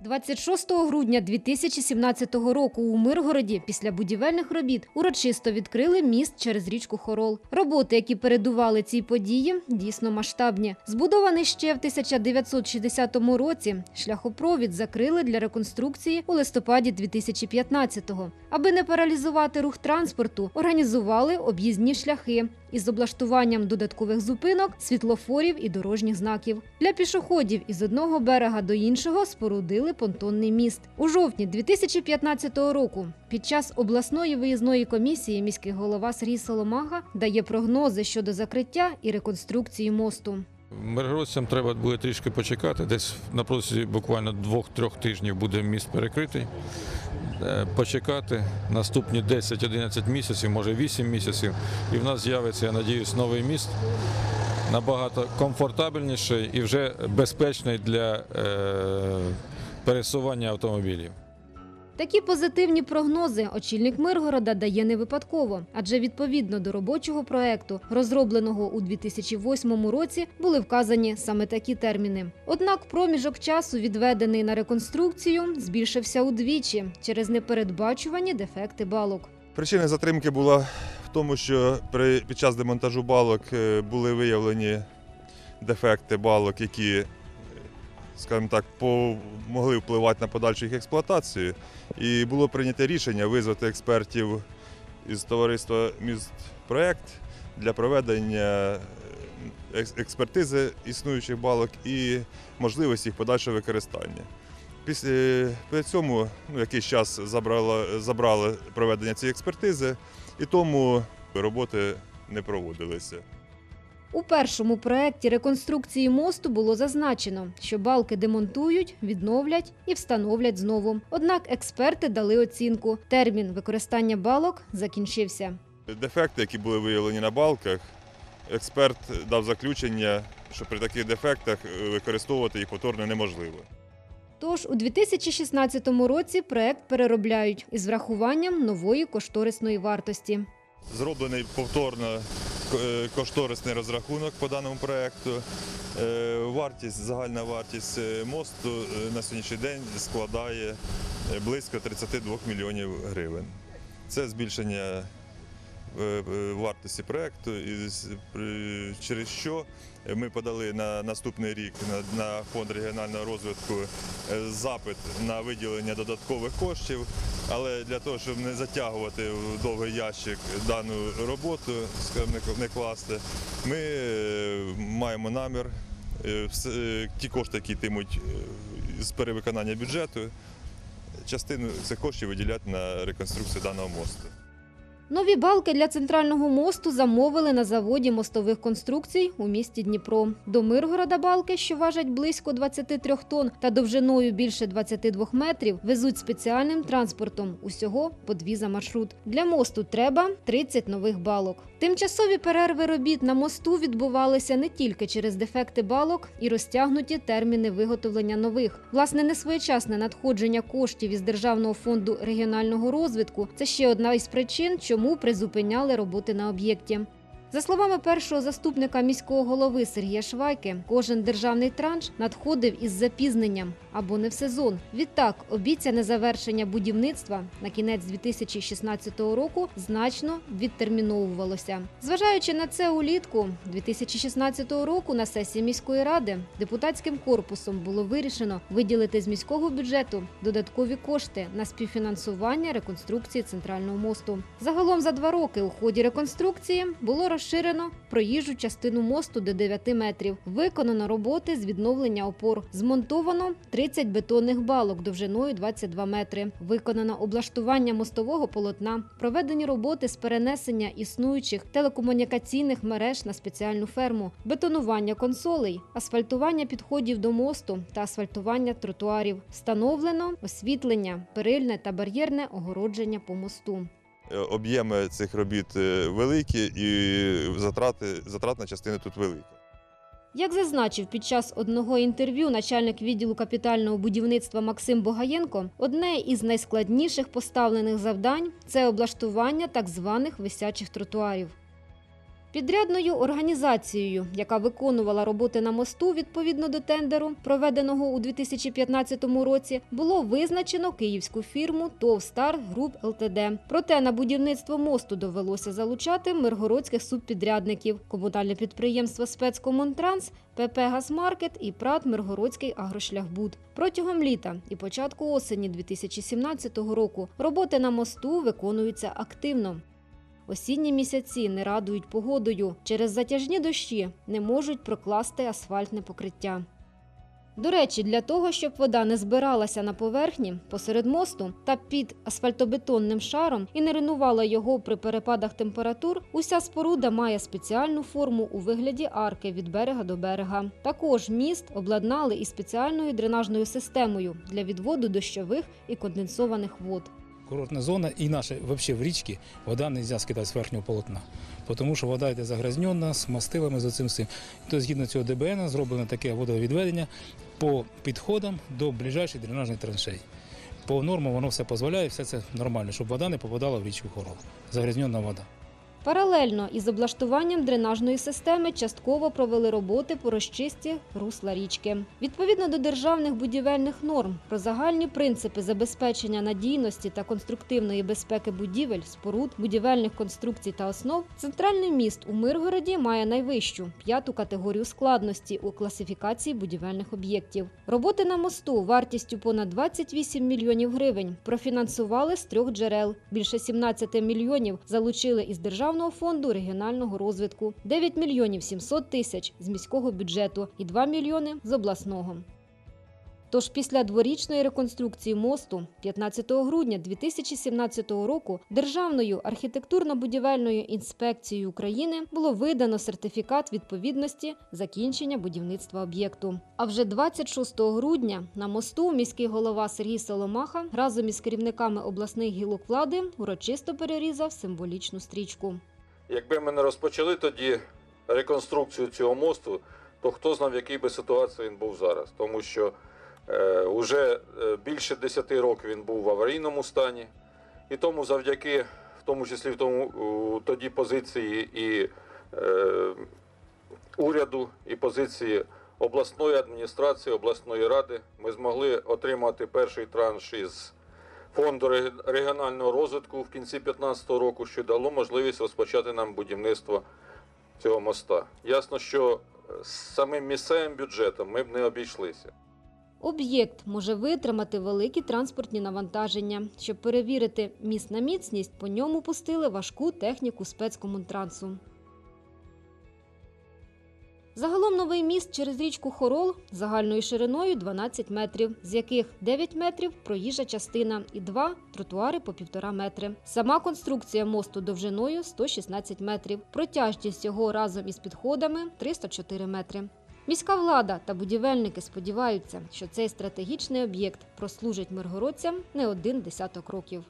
26 грудня 2017 року у Миргороді після будівельних робіт урочисто відкрили міст через річку Хорол. Роботи, які передували цій події, дійсно масштабні. Збудований ще в 1960 році, шляхопровід закрили для реконструкції у листопаді 2015-го. Аби не паралізувати рух транспорту, організували об'їзні шляхи із облаштуванням додаткових зупинок, світлофорів і дорожніх знаків. Для пішоходів із одного берега до іншого спорудили понтонний міст. У жовтні 2015 року під час обласної виїзної комісії міський голова Сергій Соломага дає прогнози щодо закриття і реконструкції мосту. Миргородцям треба буде трішки почекати. Десь на протязі буквально двох-трьох тижнів буде міст перекритий. Е, Почекати наступні 10-11 місяців, може 8 місяців, і в нас з'явиться, я надіюсь, новий міст набагато комфортабельніший і вже безпечний для е, пересування автомобілів. Такі позитивні прогнози очільник Миргорода дає не випадково, адже відповідно до робочого проекту, розробленого у 2008 році, були вказані саме такі терміни. Однак проміжок часу, відведений на реконструкцію, збільшився удвічі через непередбачувані дефекти балок. Причина затримки була в тому, що при, під час демонтажу балок е, були виявлені дефекти балок, які, скажімо так, могли впливати на подальшу їх експлуатацію. І було прийнято рішення визвати експертів із товариства «Містпроект» для проведення е, експертизи існуючих балок і можливості їх подальшого використання. Після при цьому ну, якийсь час забрало, забрали проведення цієї експертизи, і тому роботи не проводилися. У першому проекті реконструкції мосту було зазначено, що балки демонтують, відновлять і встановлять знову. Однак експерти дали оцінку. Термін використання балок закінчився. Дефекти, які були виявлені на балках, експерт дав заключення, що при таких дефектах е, використовувати їх повторно неможливо. Тож у 2016 році проект переробляють із врахуванням нової кошторисної вартості. Зроблений повторно кошторисний розрахунок по даному проєкту. Е, Вартість, загальна вартість е, мосту е, на сьогоднішній день складає е, близько 32 мільйонів гривень. Це збільшення е, е, вартості проєкту, через що ми подали на наступний рік на, фонд регіонального розвитку е, запит на виділення додаткових коштів. Але для того, щоб не затягувати в довгий ящик дану роботу, не- класти, ми е, маємо намір е, е, ті кошти, які йтимуть е, з перевиконання бюджету, частину цих коштів виділяти на реконструкцію даного мосту. Нові балки для центрального мосту замовили на заводі мостових конструкцій у місті Дніпро. До Миргорода балки, що важать близько 23 тонн та довжиною більше 22 метрів, везуть спеціальним транспортом. Усього по дві за маршрут. Для мосту треба 30 нових балок. Тимчасові перерви робіт на мосту відбувалися не тільки через дефекти балок і розтягнуті терміни виготовлення нових. Власне, несвоєчасне надходження коштів із Державного фонду регіонального розвитку це ще одна із причин, чому призупиняли роботи на об'єкті. За словами першого заступника міського голови Сергія Швайки, кожен державний транш надходив із запізненням або не в сезон. Відтак, обіцяне завершення будівництва на кінець 2016 року значно відтерміновувалося. Зважаючи на це улітку 2016 року на сесії міської ради депутатським корпусом було вирішено виділити з міського бюджету додаткові кошти на співфінансування реконструкції центрального мосту. Загалом за два роки у ході реконструкції було розширено проїжджу частину мосту до 9 метрів. Виконано роботи з відновлення опор. Змонтовано 30 бетонних балок довжиною 22 метри. Виконано облаштування мостового полотна. Проведені роботи з перенесення існуючих телекомунікаційних мереж на спеціальну ферму, бетонування консолей, асфальтування підходів до мосту та асфальтування тротуарів. Встановлено освітлення, перильне та бар'єрне огородження по мосту. Е, Об'єми цих робіт е, великі і затрати, затратна частина тут велика. Як зазначив під час одного інтерв'ю начальник відділу капітального будівництва Максим Богаєнко, одне із найскладніших поставлених завдань це облаштування так званих висячих тротуарів. Підрядною організацією, яка виконувала роботи на мосту відповідно до тендеру, проведеного у 2015 році, було визначено київську фірму ТОВ «Стар Груп ЛТД. Проте на будівництво мосту довелося залучати миргородських субпідрядників – комунальне підприємство «Спецкомунтранс», ПП «Газмаркет» і ПРАТ «Миргородський агрошляхбуд». Протягом літа і початку осені 2017 року роботи на мосту виконуються активно. Осінні місяці не радують погодою. Через затяжні дощі не можуть прокласти асфальтне покриття. До речі, для того, щоб вода не збиралася на поверхні посеред мосту та під асфальтобетонним шаром і не руйнувала його при перепадах температур, уся споруда має спеціальну форму у вигляді арки від берега до берега. Також міст обладнали і спеціальною дренажною системою для відводу дощових і конденсованих вод. Курортна зона і наша вообще в річці вода не можна скидати з верхнього полотна. Тому що вода йде загрязнена з мастилами, за цим всім. То згідно цього ДБН зроблено таке водовідведення по підходам до ближайших дренажних траншей. По нормам воно все дозволяє, все це нормально, щоб вода не попадала в річку Хорол. Загрязнена вода. Паралельно із облаштуванням дренажної системи частково провели роботи по розчисті русла річки. Відповідно до державних будівельних норм про загальні принципи забезпечення надійності та конструктивної безпеки будівель, споруд, будівельних конструкцій та основ, центральний міст у Миргороді має найвищу п'яту категорію складності у класифікації будівельних об'єктів. Роботи на мосту вартістю понад 28 мільйонів гривень профінансували з трьох джерел. Більше 17 мільйонів залучили із Державного фонду регіонального розвитку, 9 мільйонів 700 тисяч з міського бюджету і 2 мільйони з обласного. Тож після дворічної реконструкції мосту 15 грудня 2017 року Державною архітектурно-будівельною інспекцією України було видано сертифікат відповідності закінчення будівництва об'єкту. А вже 26 грудня на мосту міський голова Сергій Соломаха разом із керівниками обласних гілок влади урочисто перерізав символічну стрічку. Якби ми не розпочали тоді реконструкцію цього мосту, то хто знав, в якій би ситуації він був зараз. Тому що е, вже е, більше 10 років він був в аварійному стані, і тому завдяки, в тому числі в тому тоді позиції і е, уряду, і позиції обласної адміністрації, обласної ради, ми змогли отримати перший транш із фонду регіонального розвитку в кінці 2015 року, що дало можливість розпочати нам будівництво цього моста. Ясно, що з самим місцевим бюджетом ми б не обійшлися. Об'єкт може витримати великі транспортні навантаження. Щоб перевірити міст на міцність, по ньому пустили важку техніку спецкомунтрансу. Загалом новий міст через річку Хорол загальною шириною 12 метрів, з яких 9 метрів проїжджа частина і 2 тротуари по 1,5 метри. Сама конструкція мосту довжиною 116 метрів. Протяжність його разом із підходами 304 метри. Міська влада та будівельники сподіваються, що цей стратегічний об'єкт прослужить миргородцям не один десяток років.